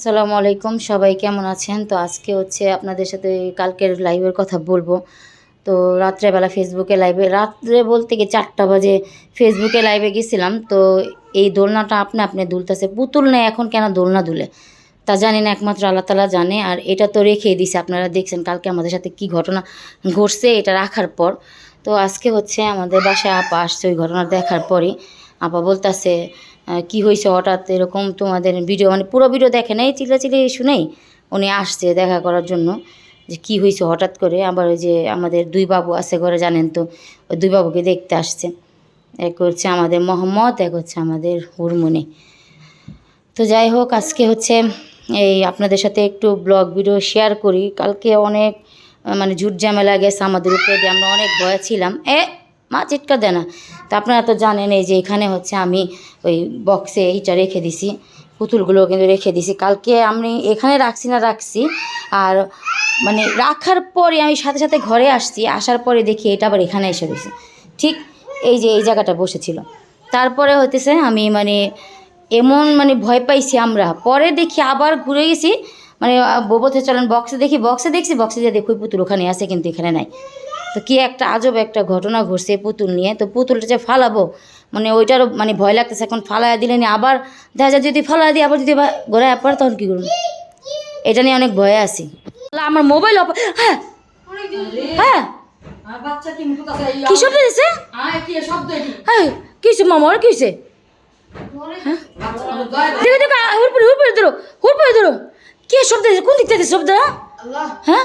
আসসালামু আলাইকুম। সবাই কেমন আছেন? তো আজকে হচ্ছে আপনাদের সাথে কালকের লাইভের কথা বলব। তো রাত্রেবেলা ফেসবুকে লাইভে রাত্রে বলতে গিয়ে চারটা বাজে ফেসবুকে লাইভে গেছিলাম। তো এই দোলনাটা আপনি আপনি দুলতেছে। পুতুল নেই, এখন কেন দোলনা দুলে? তা জানি না, একমাত্র আল্লাহ তালা জানে। আর এটা তো রেখেই দিছে, আপনারা দেখছেন কালকে আমাদের সাথে কি ঘটনা ঘটছে, এটা রাখার পর। তো আজকে হচ্ছে আমাদের বাসায় আপা আসছে ওই ঘটনা দেখার পরই। আপা বলতেছে কি হয়েছে হঠাৎ এরকম তোমাদের ভিডিও মানে পুরো ভিডিও দেখে নাই, চিল্লাচিল্লি শুনেই উনি আসছে দেখা করার জন্য, যে কি হয়েছে হঠাৎ করে, আবার ওই যে আমাদের দুই বাবু আছে ঘরে, জানেন তো, ওই দুই বাবুকে দেখতে আসছে। এক হচ্ছে আমাদের মোহাম্মদ, এক হচ্ছে আমাদের হুরমনি। তো যাই হোক, আজকে হচ্ছে এই আপনাদের সাথে একটু ব্লগ ভিডিও শেয়ার করি। কালকে অনেক মানে ঝুট ঝামেলা গেছে আমাদের উপরে দিয়ে, আমরা অনেক ভয়ে ছিলাম। এ, মা চিটকা দেয় না। তা আপনারা তো জানেন এই যে এখানে হচ্ছে আমি ওই বক্সে এইটা রেখে দিছি, পুতুলগুলো কিন্তু রেখে দিছি। কালকে আমি এখানে রাখছি না, রাখছি। আর মানে রাখার পরে আমি সাথে সাথে ঘরে আসছি, আসার পরে দেখি এটা আবার এখানে এসে রয়েছে। ঠিক এই যে এই জায়গাটা বসেছিল। তারপরে হতেছে আমি মানে এমন মানে ভয় পাইছি আমরা। পরে দেখি আবার ঘুরে গেছি মানে বোবতে চলেন বক্সে দেখি বক্সে দেখছি বক্সে যে দেখি পুতুল ওখানে আছে কিন্তু এখানে নাই। তো কি একটা আজব একটা ঘটনা ঘটছে পুতুল নিয়ে। তো পুতুলটা যে ফালাবো মানে ওইটারও মানে ভয় লাগতেছে এখন ফালাইয়া দিলে নি আবার দেখা যায় যদি ফালাইয়া দিই আবার যদি ঘোরায় পড়ে তখন কী করুন এটা নিয়ে অনেক ভয়ে আছি। আমার মোবাইল হ্যাঁ। হ্যাঁ। কি শব্দ দিছে শব্দ হ্যাঁ কি হয়েছে মামা দেখো হুরপুরে হুরপুরে ধরো হুরপুরে ধরো। কি শব্দ কোন দিক থেকে আল্লাহ। হ্যাঁ?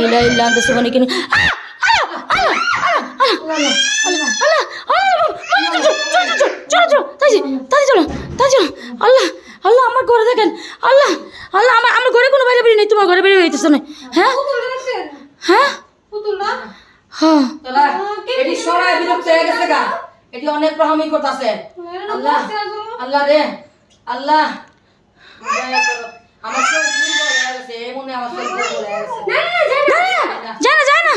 ইলা ইলা আনতে সুবনি কিনে আল্লাহ! আল্লাহ! আমার ঘরে দেখেন। আল্লাহ! আল্লাহ আমার আমার ঘরে কোনো বাইরে বেরিয়ে নেই তোমার ঘরে বেরিয়ে হইতেছে না হ্যাঁ? হ্যাঁ? হ্যাঁ। তোলা এটি সরাই বিরক্ত হয়ে গেছে গা। এটি অনেক রহমি করতেছে। আল্লাহ আল্লাহ রে আল্লাহ। আমার শরীর দুর্বল হয়ে গেছে মনে আমার শরীর দুর্বল হয়ে গেছে। যায় না যায় না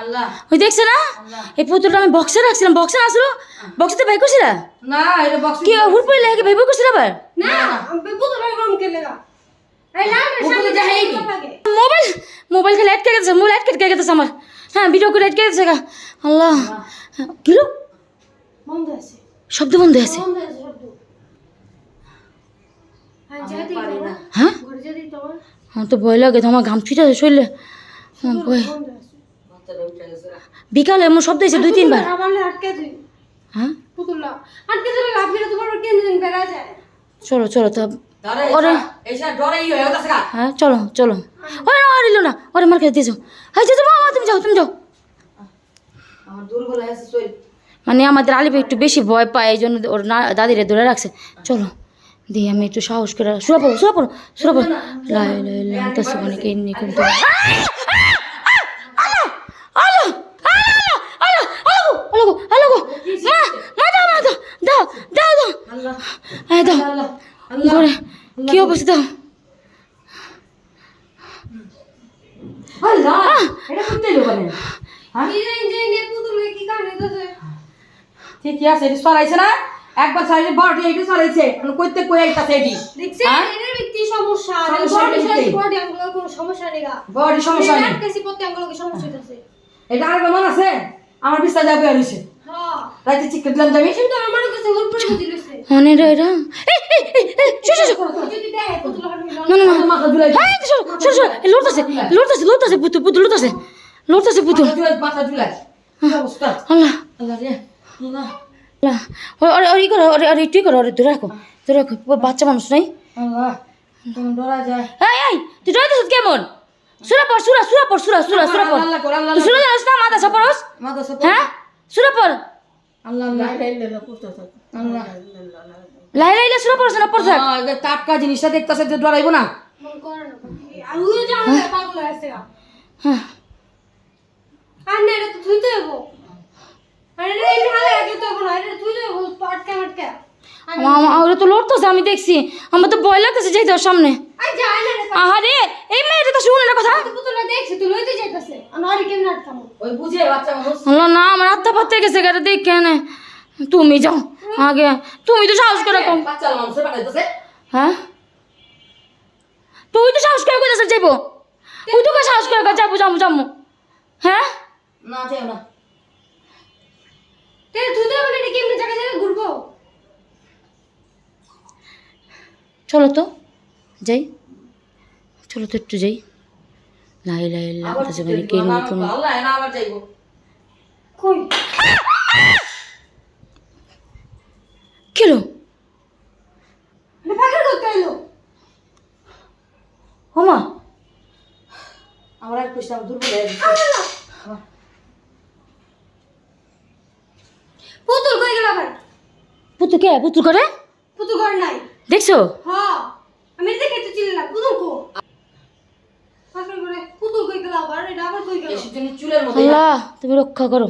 আল্লাহ। ওই দেখছে না? এই পুতুলটা আমি বক্সে রাখছিলাম। বক্সে আসলো? বক্সে বাই করছিলা না? এটা বক্স কি হুট পড়ে লাগে ভাই করছিল আবার? হেই মোবাইল গেছে গেছে আমার। হ্যাঁ ভিডিও করে গেছে আল্লাহ। কিলো শব্দ বন্ধ আছে হ্যাঁ হ্যাঁ? তো ভয় লাগে তো আমার ঘাম ছিটা শরীরে হ্যাঁ, ভয় উঠে গেছে বিকালে এমন শব্দ হয়েছে দুই তিনবার। হ্যাঁ? চলো চলো তো ওরে। হয়ে হ্যাঁ চলো চলো। ওরে আর এলো না ওরে মার খেতে দিয়েছ। হ্যাঁ যাও বাবা তুমি যাও তুমি যাও। হয়ে শরীর মানে আমাদের আলিপে একটু বেশি ভয় পায় এই জন্য ওর না দাদিরে ধরে রাখছে। চলো। দিয়ে আমি একটু সাহস করে শুয়ে পড়ো শুয়ে পড়ো শুয়ে পড়ো লাই লাই লাই তো সুবনে কে নি কোন তো আলো আলো আলো আলো আলো গো মা মা দাও মা দাও দাও দাও দাও আল্লাহ এই দাও আল্লাহ ঘরে কি অবস্থা হ্যাঁ ঠিকই আছে সরাইছে না একবার সাইডে বড়টি এইটা সরাইছে মানে কইতে কই আইতাছে এটি? হ্যাঁ? সমস্যা নেই। বড়ি সমস্যা নেই। এটা আর মন আছে? আমার বিস্তার যাবে আর হইছে। রাইতে চিকেন দিলাম যাবি মনে রে? এরা এই এই এই এই শো শো শো না না না। হ্যাঁ শো শো শো লড়তাছে লড়তাছে লড়তাছে পুতু পুতু লড়তাছে। লড়তাছে পুতু মাথা ঝুলাই অবস্থা? আল্লাহ। আল্লাহ রে। আল্লাহ। আল্লাহ ওরে ওরে ওরে করো ওরে ওরে তুই করো ওরে ধরে রাখো ধরে রাখো বাচ্চা মানুষ নাই। আল্লাহ তুমি ডরা যায়। এই এই তুই ডরাইতেছিস কেমন? সুরা পড় সুরা সুরা পড় সুরা সুরা সুরা আল্লাহ তুই সুরা জানিস না মাদা সাপরস হ্যাঁ? সুরা পড়। আল্লাহ আল্লাহ। আল্লাহ। লাই লাইলে শুরু পড়ছে না পড়ছে হ্যাঁ, টাটকা জিনিসটা দেখতেছে যে ডরাইবো না। মন ওই হয়ে। হ্যাঁ আর না এটা তো ধুইতে হব আর এটা এমনি হালে রাখলে তো হব না এটা ধুইতে হব তো আটকা আটকা আমা- আমা- ওরা তো লড়তেছে আমি দেখছি। আমার তো ভয় লাগতেছে যাইতে ওর সামনে। আর যায় রে আহারে এই মেয়েটা তো শুনে না কথা। তো পুতুলটা দেখছি তুই লইতে যাইতাছে। আর নরে কেমন আটকামো ওই বুঝে বাচ্চা মানুষ। হলো না আমার আত্মা পাত্তা গেছে গাড়ি দেখ কেন তুমি যাও আগে। তুমি তো সাহস করে কম। হ্যাঁ? তুই তো সাহস করে কোথায় যাইবো। তুই তো সাহস করে যাব যাব যাব হ্যাঁ? না যাও না। তে ধুইতে হব কেমনি জায়গা জায়গা ঘুরবো? চলো তো যাই। চলো তো একটু যাই। লাই লাই লাগতেছে মানে কে আমার কোনো কেলো আর দুর্বল পুতুল কই গেল আবার? পুতু কে? পুতু করে পুতুল ঘর নাই। দেখছ? হ আমি দেখে তো না কো? কই গেল আবার এটা আবার কই গেল? এই জন্য চুলের মধ্যে আল্লাহ তুমি রক্ষা করো।